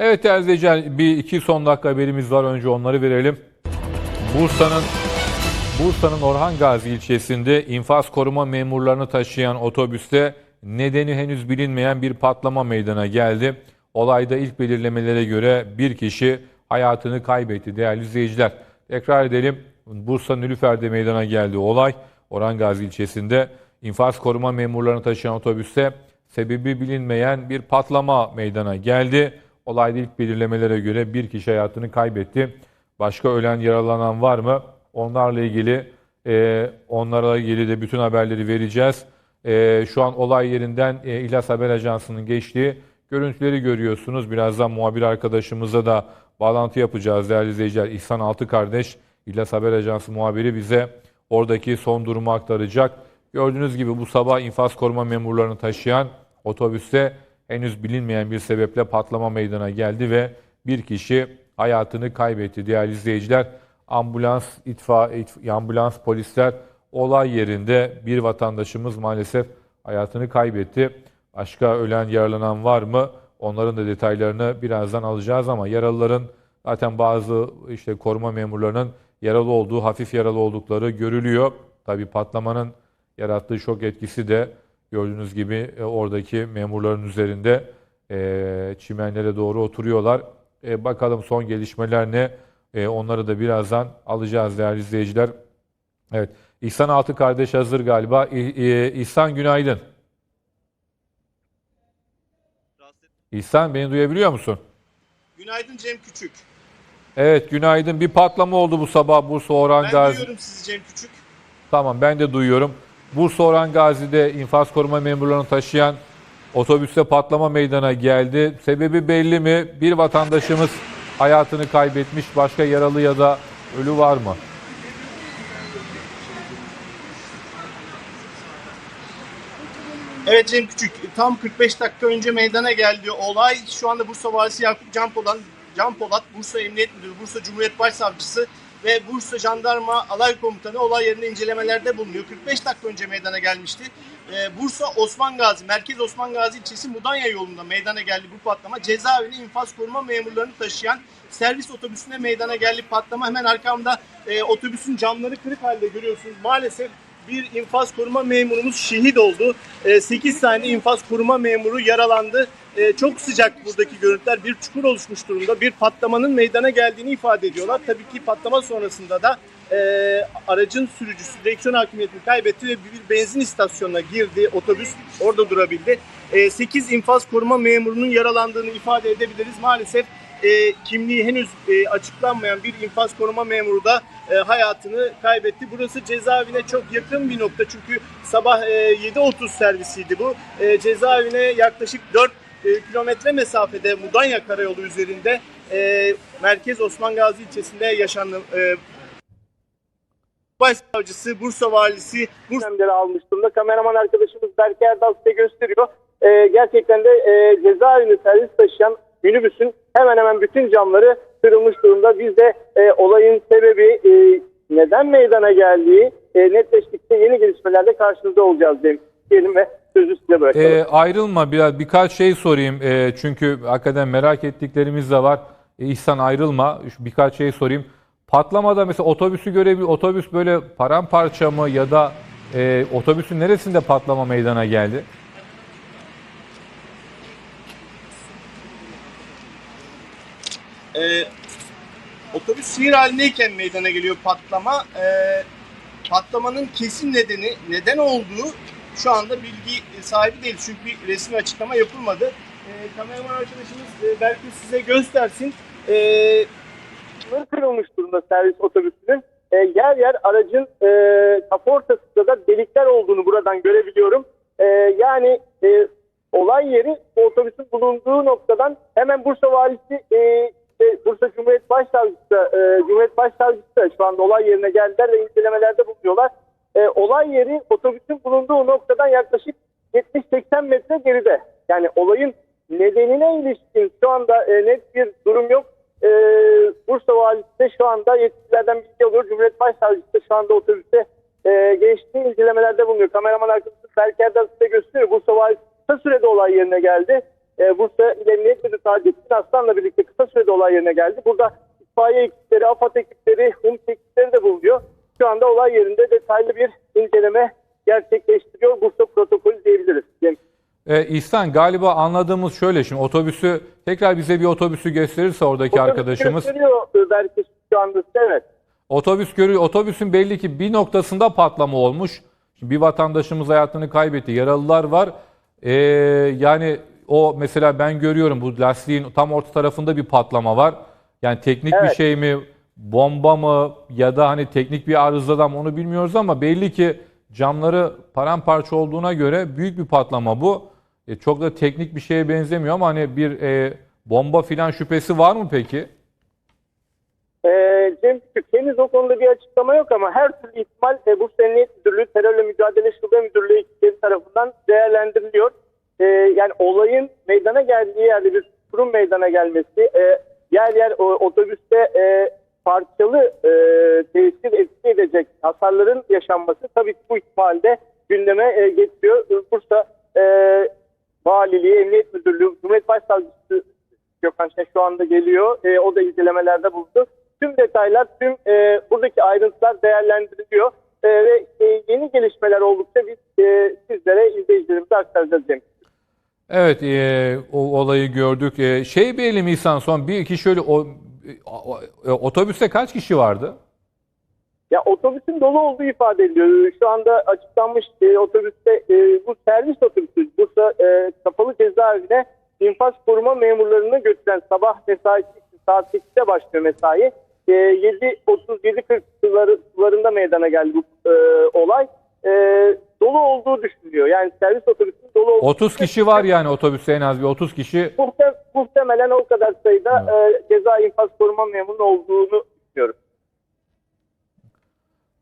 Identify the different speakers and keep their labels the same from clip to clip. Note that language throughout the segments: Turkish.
Speaker 1: Evet değerli bir iki son dakika haberimiz var. Önce onları verelim. Bursa'nın Bursa'nın Orhan Gazi ilçesinde infaz koruma memurlarını taşıyan otobüste nedeni henüz bilinmeyen bir patlama meydana geldi. Olayda ilk belirlemelere göre bir kişi hayatını kaybetti değerli izleyiciler. Tekrar edelim Bursa Nülüfer'de meydana geldi olay. Orhan Gazi ilçesinde infaz koruma memurlarını taşıyan otobüste sebebi bilinmeyen bir patlama meydana geldi. Olayda ilk belirlemelere göre bir kişi hayatını kaybetti. Başka ölen yaralanan var mı? Onlarla ilgili e, onlarla ilgili de bütün haberleri vereceğiz. E, şu an olay yerinden e, İhlas Haber Ajansı'nın geçtiği görüntüleri görüyorsunuz. Birazdan muhabir arkadaşımıza da bağlantı yapacağız değerli izleyiciler. İhsan Altı kardeş İhlas Haber Ajansı muhabiri bize oradaki son durumu aktaracak. Gördüğünüz gibi bu sabah infaz koruma memurlarını taşıyan otobüste henüz bilinmeyen bir sebeple patlama meydana geldi ve bir kişi hayatını kaybetti değerli izleyiciler. Ambulans, itfaiye, ambulans, polisler olay yerinde bir vatandaşımız maalesef hayatını kaybetti. Başka ölen, yaralanan var mı? Onların da detaylarını birazdan alacağız ama yaralıların zaten bazı işte koruma memurlarının yaralı olduğu, hafif yaralı oldukları görülüyor. Tabii patlamanın yarattığı şok etkisi de gördüğünüz gibi e, oradaki memurların üzerinde e, çimenlere doğru oturuyorlar. E, bakalım son gelişmeler ne? E, onları da birazdan alacağız değerli izleyiciler. Evet. İhsan Altı kardeş hazır galiba. E, İhsan günaydın. İhsan beni duyabiliyor musun?
Speaker 2: Günaydın Cem Küçük.
Speaker 1: Evet günaydın. Bir patlama oldu bu sabah Bursa Orhan
Speaker 2: Ben
Speaker 1: Gazi.
Speaker 2: duyuyorum sizi Cem Küçük.
Speaker 1: Tamam ben de duyuyorum. Bursa Orhan Gazi'de infaz koruma memurlarını taşıyan otobüste patlama meydana geldi. Sebebi belli mi? Bir vatandaşımız hayatını kaybetmiş. Başka yaralı ya da ölü var mı?
Speaker 2: Evet Cem Küçük, tam 45 dakika önce meydana geldi olay. Şu anda Bursa Valisi Yakup Can Polat, Can Polat, Bursa Emniyet Müdürü, Bursa Cumhuriyet Başsavcısı ve Bursa Jandarma Alay Komutanı olay yerinde incelemelerde bulunuyor. 45 dakika önce meydana gelmişti. Ee, Bursa Osman Gazi, Merkez Osman Gazi ilçesi Mudanya yolunda meydana geldi bu patlama. Cezaevine infaz koruma memurlarını taşıyan servis otobüsüne meydana geldi patlama. Hemen arkamda e, otobüsün camları kırık halde görüyorsunuz. Maalesef bir infaz koruma memurumuz şehit oldu. 8 tane infaz koruma memuru yaralandı. E, Çok sıcak buradaki görüntüler. Bir çukur oluşmuş durumda. Bir patlamanın meydana geldiğini ifade ediyorlar. Tabii ki patlama sonrasında da e, aracın sürücüsü direksiyon hakimiyetini kaybetti ve bir benzin istasyonuna girdi. Otobüs orada durabildi. 8 infaz koruma memurunun yaralandığını ifade edebiliriz. Maalesef e, kimliği henüz e, açıklanmayan bir infaz koruma memuru da e, hayatını kaybetti. Burası cezaevine çok yakın bir nokta çünkü sabah e, 7.30 servisiydi bu. E, cezaevine yaklaşık 4 e, kilometre mesafede Mudanya Karayolu üzerinde e, Merkez Osman Gazi ilçesinde yaşandı. E, Başsavcısı, Bursa Valisi, Bursa
Speaker 3: önlemleri almış durumda. Kameraman arkadaşımız Berke Erdal size gösteriyor. Ee, gerçekten de e, cezaevini servis taşıyan minibüsün hemen hemen bütün camları kırılmış durumda. Biz de e, olayın sebebi e, neden meydana geldiği e, netleştikçe yeni gelişmelerle karşınızda olacağız diyelim ve sözü size bırakalım.
Speaker 1: Ee, ayrılma biraz birkaç şey sorayım. Ee, çünkü hakikaten merak ettiklerimiz de var. Ee, İhsan ayrılma. Birkaç şey sorayım. Patlamada mesela otobüsü görebil otobüs böyle paramparça mı ya da e, otobüsün neresinde patlama meydana geldi?
Speaker 2: e, otobüs seyir halindeyken meydana geliyor patlama. E, patlamanın kesin nedeni, neden olduğu şu anda bilgi sahibi değil. Çünkü bir resmi açıklama yapılmadı. E, kameraman arkadaşımız e, belki size göstersin. E,
Speaker 3: Camları kırılmış durumda servis otobüsünün. E, yer yer aracın e, kaportasında da delikler olduğunu buradan görebiliyorum. E, yani e, olay yeri otobüsün bulunduğu noktadan hemen Bursa Valisi e, işte Bursa Cumhuriyet Başsavcısı e, Cumhuriyet Başsavcısı şu anda olay yerine geldiler ve incelemelerde bulunuyorlar. E, olay yeri otobüsün bulunduğu noktadan yaklaşık 70-80 metre geride. Yani olayın nedenine ilişkin şu anda e, net bir durum yok. E, Bursa Valisi de şu anda yetkililerden bilgi alıyor. Cumhuriyet Başsavcısı da şu anda otobüste e, geçtiği incelemelerde bulunuyor. Kameraman arkadaşımız Berker de size gösteriyor. Bursa Valisi kısa sürede olay yerine geldi. e, Bursa İl Emniyet Müdürü Taceddin Aslan'la birlikte kısa sürede olay yerine geldi. Burada itfaiye ekipleri, AFAD ekipleri, HUMS ekipleri de bulunuyor. Şu anda olay yerinde detaylı bir inceleme gerçekleştiriyor. Bursa protokolü diyebiliriz. Cem.
Speaker 1: E, İhsan galiba anladığımız şöyle şimdi otobüsü tekrar bize bir otobüsü gösterirse oradaki arkadaşımız.
Speaker 3: Gösteriyor e, belki şu anda evet.
Speaker 1: Otobüs görüyor. Otobüsün belli ki bir noktasında patlama olmuş. Şimdi bir vatandaşımız hayatını kaybetti. Yaralılar var. Ee, yani o mesela ben görüyorum bu lastiğin tam orta tarafında bir patlama var. Yani teknik bir
Speaker 3: Evet.
Speaker 1: şey mi, bomba mı ya da hani teknik bir arızadan onu bilmiyoruz ama belli ki camları paramparça olduğuna göre büyük bir patlama bu. E, çok da teknik bir şeye benzemiyor ama hani bir e, bomba filan şüphesi var mı peki?
Speaker 3: Ee, Cem henüz o konuda bir açıklama yok ama her türlü ihtimal e, Bursa Emniyet Müdürlüğü Terörle Mücadele Şube Müdürlüğü ekipleri tarafından değerlendiriliyor. Ee, yani olayın meydana geldiği yerde bir kurum meydana gelmesi, e, yer yer o, otobüste e, parçalı e, tesir etki edecek hasarların yaşanması tabii ki bu ihtimalde gündeme e, getiriyor. Bursa e, Valiliği, Emniyet Müdürlüğü, Cumhuriyet Başsavcısı Gökhan Şen şu anda geliyor. E, o da incelemelerde bulundu. Tüm detaylar, tüm e, buradaki ayrıntılar değerlendiriliyor. E, ve e, yeni gelişmeler oldukça biz e, sizlere, izleyicilerimize aktaracağız Cem.
Speaker 1: Evet, e, o olayı gördük. E, şey bilelim İhsan son bir iki şöyle o- otobüste kaç kişi vardı?
Speaker 3: Ya otobüsün dolu olduğu ifade ediliyor. Şu anda açıklanmış e, otobüste e, bu servis otobüsü Bursa e, kapalı cezaevine infaz koruma memurlarını götüren sabah mesaisi saat 8'de başlıyor mesai. E, 7.30-7.40 suları, sularında meydana geldi bu e, olay. E, dolu olduğu düşünülüyor. Yani servis otobüsünün dolu olduğu
Speaker 1: 30 kişi var yani otobüste en az bir 30 kişi.
Speaker 3: Muhte- muhtemelen o kadar sayıda e, ceza infaz koruma memurunun olduğunu düşünüyorum.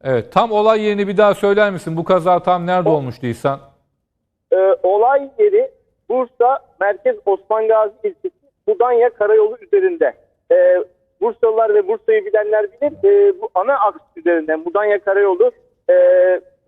Speaker 1: Evet, tam olay yerini bir daha söyler misin? Bu kaza tam nerede olmuştu İhsan?
Speaker 3: e, olay yeri Bursa Merkez Osman Gazi ilçesi Budanya Karayolu üzerinde. E, Bursalılar ve Bursa'yı bilenler bilir. E, bu ana aks üzerinde Mudanya Karayolu e,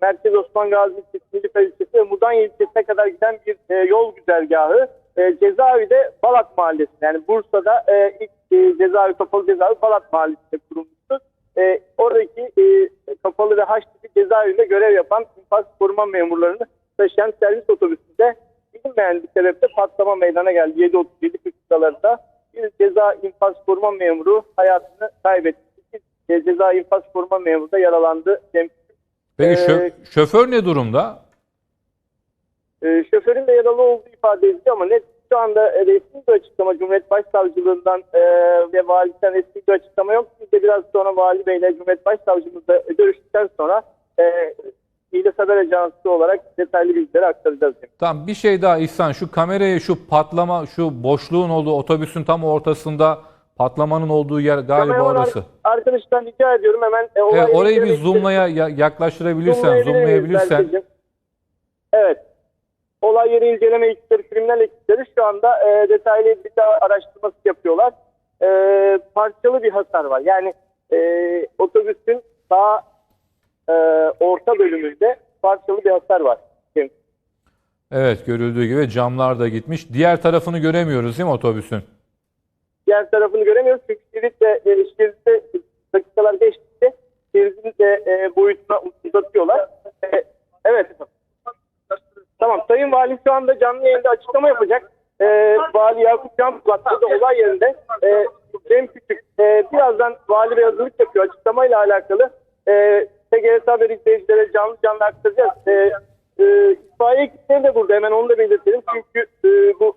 Speaker 3: Merkez Osman Gazi ilçesi, Nilüfer ilçesi ve Mudanya ilçesine kadar giden bir e, yol güzergahı. E, cezaevi de Balat Mahallesi. Yani Bursa'da e, ilk e, cezaevi, kapalı cezaevi Balat Mahallesi'nde kurulmuştu. E, oradaki e, kapalı ve haç cezaevinde görev yapan infaz koruma memurlarını taşıyan servis otobüsünde bilinmeyen bir sebeple patlama meydana geldi. 7.37 sıralarında bir ceza infaz koruma memuru hayatını kaybetti. Bir e, ceza infaz koruma memuru da yaralandı. Cem-
Speaker 1: Peki şö-
Speaker 3: Ee,
Speaker 1: şoför ne durumda?
Speaker 3: E, şoförün de yaralı olduğu ifade ediliyor ama net şu anda e, resmi bir açıklama Cumhuriyet Başsavcılığından e, ve validen resmi bir açıklama yok. Biz de biraz sonra Vali Bey ile Cumhuriyet Başsavcımızla görüştükten sonra e, İlyas Haber Ajansı olarak detaylı bilgileri aktaracağız.
Speaker 1: Tamam bir şey daha İhsan şu kamerayı şu patlama şu boşluğun olduğu otobüsün tam ortasında patlamanın olduğu yer galiba
Speaker 3: Kameraman
Speaker 1: orası.
Speaker 3: ar- Arkadaştan rica ediyorum hemen. E,
Speaker 1: Evet, orayı bir zoomlaya ya- yaklaştırabilirsen, zoomlayabilirsen.
Speaker 3: Evet. Olay yeri inceleme ekipleri, kriminal ekipleri şu anda e, detaylı bir daha araştırması yapıyorlar. E, parçalı bir hasar var. Yani e, otobüsün sağ e, orta bölümünde parçalı bir hasar var. Şimdi,
Speaker 1: Evet görüldüğü gibi camlar da gitmiş. Diğer tarafını göremiyoruz değil mi otobüsün?
Speaker 3: Diğer tarafını göremiyoruz çünkü şeritte, e, şeritte dakikalar geçtikçe şeridin de e, boyutuna uzatıyorlar. E, evet. Tamam. Sayın Valim şu anda canlı yayında açıklama yapacak. E, Vali Yakup Can Polat da olay yerinde. E, Cem Küçük e, birazdan Vali Bey hazırlık yapıyor açıklamayla alakalı. E, TGRT Haber izleyicilere canlı canlı aktaracağız. E, e, itfaiye de burada hemen onu da belirtelim. Çünkü e, bu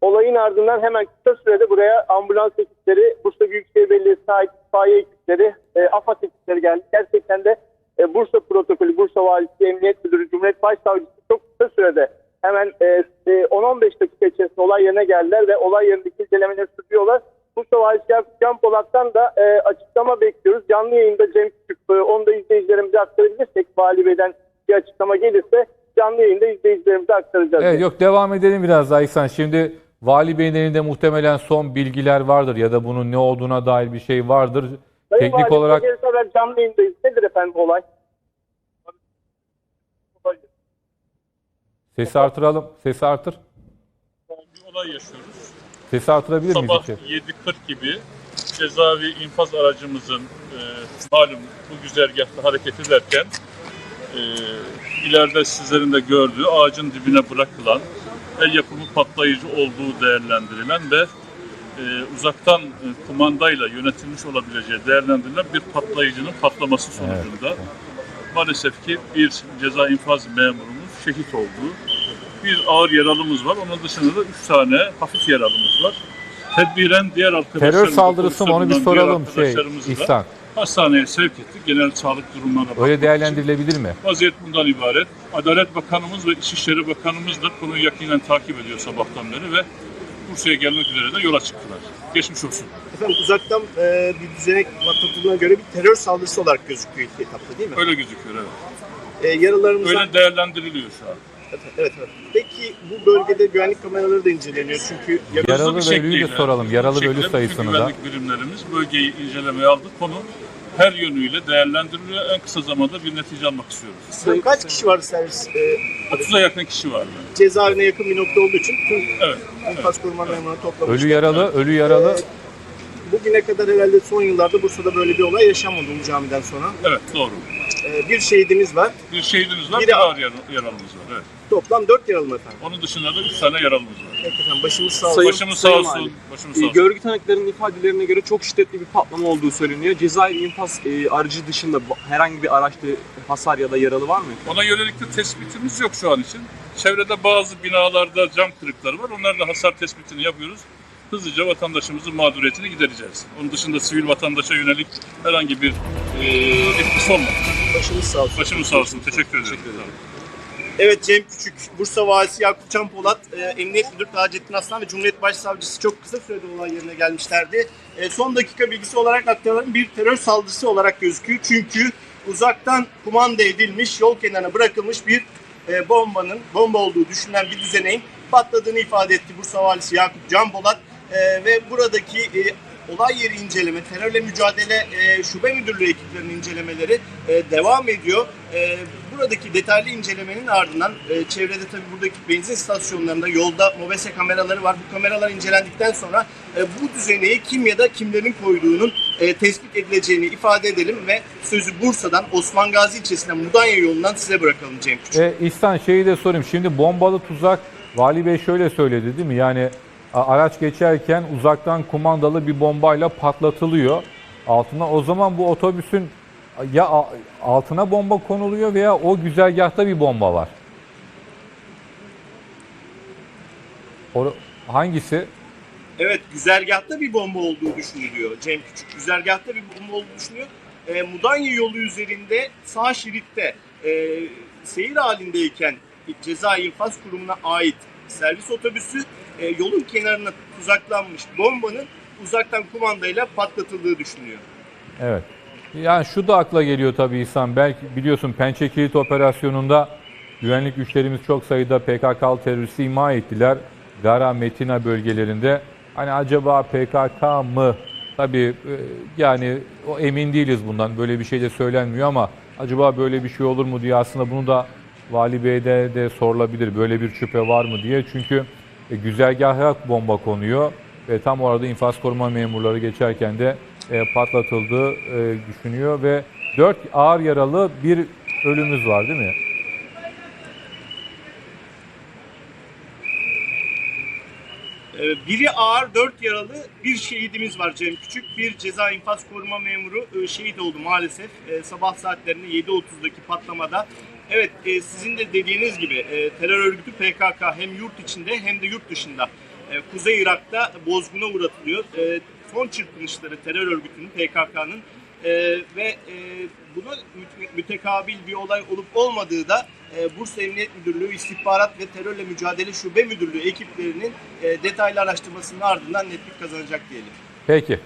Speaker 3: Olayın ardından hemen kısa sürede buraya ambulans ekipleri, Bursa Büyükşehir Belediyesi'ne ait itfaiye ekipleri, e, AFAD ekipleri geldi. Gerçekten de e, Bursa protokolü, Bursa Valisi, Emniyet Müdürü, Cumhuriyet Başsavcısı çok kısa sürede hemen e, e, 10-15 dakika içerisinde olay yerine geldiler ve olay yerindeki incelemeleri sürdürüyorlar. Bursa Valisi Can Polat'tan da e, açıklama bekliyoruz. Canlı yayında Cem Küçük, e, onu da izleyicilerimize aktarabilirsek, Vali Bey'den bir açıklama gelirse canlı yayında izleyicilerimize aktaracağız.
Speaker 1: Evet yok devam edelim biraz daha İhsan. Şimdi Vali Bey'in elinde muhtemelen son bilgiler vardır ya da bunun ne olduğuna dair bir şey vardır.
Speaker 3: Sayın
Speaker 1: Teknik
Speaker 3: Valim,
Speaker 1: olarak
Speaker 3: Haber canlı yayındayız. Nedir efendim olay?
Speaker 1: sesi artıralım. Sesi artır.
Speaker 4: olay yaşıyoruz.
Speaker 1: Sesi artırabilir miyiz?
Speaker 4: Sabah
Speaker 1: içeri?
Speaker 4: 7.40 gibi cezaevi infaz aracımızın e, malum bu güzergahta hareket ederken e, ileride sizlerin de gördüğü ağacın dibine bırakılan el yapımı patlayıcı olduğu değerlendirilen ve e, uzaktan e, kumandayla yönetilmiş olabileceği değerlendirilen bir patlayıcının patlaması sonucunda maalesef ki bir ceza infaz memurumuz şehit oldu. Bir ağır yaralımız var. Onun dışında da üç tane hafif yaralımız var. Tedbiren diğer arkadaşlarımız...
Speaker 1: Terör saldırısı mı onu bir soralım şey İhsan.
Speaker 4: Hastaneye sevk ettik. Genel sağlık durumlarına bakmak
Speaker 1: Öyle
Speaker 4: için.
Speaker 1: değerlendirilebilir mi?
Speaker 4: Vaziyet bundan ibaret. Adalet Bakanımız ve İçişleri Bakanımız da konuyu yakinen takip ediyor sabahtan beri ve Bursa'ya gelmek üzere de yola çıktılar. Geçmiş olsun.
Speaker 2: Efendim uzaktan e, bir düzenek atlatıldığına göre bir terör saldırısı olarak gözüküyor ilk etapta değil mi?
Speaker 4: Öyle gözüküyor evet.
Speaker 2: E, yaralarımızdan...
Speaker 4: Öyle değerlendiriliyor şu an.
Speaker 2: Evet, evet, evet. Peki bu bölgede güvenlik kameraları da inceleniyor çünkü
Speaker 1: Yaralı ve ölüyü de soralım. Yaralı ve ölü sayısını da.
Speaker 4: Güvenlik birimlerimiz bölgeyi incelemeye aldı. Konu her yönüyle değerlendiriliyor. En kısa zamanda bir netice almak istiyoruz.
Speaker 2: Efendim kaç kişi vardı servis? E,
Speaker 4: 30'a yakın kişi vardı.
Speaker 2: cezaevine yakın bir nokta olduğu için tüm
Speaker 4: Evet.
Speaker 2: infaz koruma memurunu toplamış.
Speaker 1: Ölü yaralı, ölü yaralı.
Speaker 2: Bugüne kadar herhalde son yıllarda Bursa'da böyle bir olay yaşanmadı bu camiden sonra.
Speaker 4: Evet doğru.
Speaker 2: E, bir şehidimiz var.
Speaker 4: Bir şehidimiz var,
Speaker 2: Biri-
Speaker 4: bir ağır yara- yaralımız var. Evet.
Speaker 2: Toplam dört yaralı mı efendim?
Speaker 4: Onun dışında da 3 tane yaralımız var.
Speaker 2: Peki efendim başımız sağ olsun.
Speaker 4: Başımız sağ olsun. Başımız sağ
Speaker 5: E,
Speaker 4: olsun.
Speaker 5: Görgü tanıklarının ifadelerine göre çok şiddetli bir patlama olduğu söyleniyor. Cezaevi infaz e, aracı dışında herhangi bir araçta hasar ya da yaralı var mı?
Speaker 4: Ona yönelik de tespitimiz yok şu an için. Çevrede bazı binalarda cam kırıkları var. Onlarla hasar tespitini yapıyoruz. Hızlıca vatandaşımızın mağduriyetini gidereceğiz. Onun dışında sivil vatandaşa yönelik herhangi bir etkisi olmadı.
Speaker 2: Başımız sağ olsun.
Speaker 4: Başımız sağ olsun. Teşekkür ederim.
Speaker 2: Evet Cem Küçük, Bursa Valisi Yakup Can Polat, e, Emniyet Müdürü Taceddin Aslan ve Cumhuriyet Başsavcısı çok kısa sürede olay yerine gelmişlerdi. E, son dakika bilgisi olarak aktarılan bir terör saldırısı olarak gözüküyor. Çünkü uzaktan kumanda edilmiş, yol kenarına bırakılmış bir e, bombanın, bomba olduğu düşünülen bir düzeneğin patladığını ifade etti Bursa Valisi Yakup Can Polat. E, ve buradaki e, olay yeri inceleme, terörle mücadele e, şube müdürlüğü ekiplerinin incelemeleri e, devam ediyor. E, buradaki detaylı incelemenin ardından e, çevrede tabii buradaki benzin istasyonlarında yolda mobese kameraları var. Bu kameralar incelendikten sonra e, bu düzeneyi kim ya da kimlerin koyduğunun e, tespit edileceğini ifade edelim ve sözü Bursa'dan Osman Gazi ilçesinden Mudanya yolundan size bırakalım Cem Küçük.
Speaker 1: E, İhsan şeyi de sorayım. Şimdi bombalı tuzak Vali Bey şöyle söyledi değil mi? Yani araç geçerken uzaktan kumandalı bir bombayla patlatılıyor. Altına o zaman bu otobüsün ya altına bomba konuluyor veya o güzergahta bir bomba var. O, hangisi?
Speaker 2: Evet, güzergahta bir bomba olduğu düşünülüyor Cem Küçük. Güzergahta bir bomba olduğu düşünülüyor. E, Mudanya yolu üzerinde sağ şeritte e, seyir halindeyken ceza infaz kurumuna ait servis otobüsü e, yolun kenarına tuzaklanmış bombanın uzaktan kumandayla patlatıldığı düşünülüyor.
Speaker 1: Evet. Yani şu da akla geliyor tabii İhsan. Belki biliyorsun Pençe Kilit operasyonunda güvenlik güçlerimiz çok sayıda PKK'lı teröristi imha ettiler. Gara Metina bölgelerinde. Hani acaba PKK mı? Tabii e, yani o emin değiliz bundan. Böyle bir şey de söylenmiyor ama acaba böyle bir şey olur mu diye aslında bunu da Vali Bey'de de sorulabilir. Böyle bir şüphe var mı diye. Çünkü e, güzergaha bomba konuyor ve tam orada infaz koruma memurları geçerken de e, patlatıldığı e, düşünüyor ve 4 ağır yaralı bir ölümümüz var değil mi?
Speaker 2: Ee, Biri ağır, dört yaralı, bir şehidimiz var Cem Küçük. Bir ceza infaz koruma memuru e, şehit oldu maalesef. E, Sabah saatlerinde 7.30'daki patlamada. Evet e, sizin de dediğiniz gibi e, terör örgütü PKK hem yurt içinde hem de yurt dışında e, Kuzey Irak'ta bozguna uğratılıyor. E, Son çırpınışları terör örgütünün PKK'nın e, ve e, müte- mütekabil bir olay olup olmadığı da e, Bursa Emniyet Müdürlüğü İstihbarat ve Terörle Mücadele Şube Müdürlüğü ekiplerinin e, detaylı araştırmasının ardından netlik kazanacak diyelim.
Speaker 1: Peki.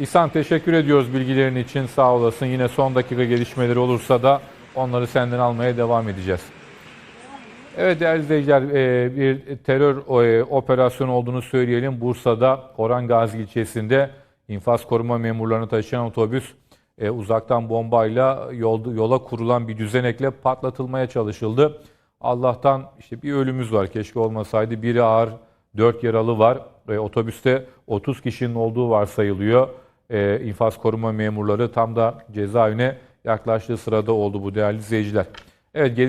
Speaker 1: İhsan teşekkür ediyoruz bilgilerin için sağ olasın. Yine son dakika gelişmeleri olursa da onları senden almaya devam edeceğiz. Evet değerli izleyiciler e, bir terör e, operasyonu olduğunu söyleyelim. Bursa'da Orhan Gazi ilçesinde infaz koruma memurlarını taşıyan otobüs e, uzaktan bombayla yola kurulan bir düzenekle patlatılmaya çalışıldı. Allah'tan işte bir ölümümüz var keşke olmasaydı. Biri ağır 4 yaralı var. E, otobüste 30 kişinin olduğu varsayılıyor. E, infaz koruma memurları tam da cezaevine yaklaştığı sırada oldu bu değerli izleyiciler. Evet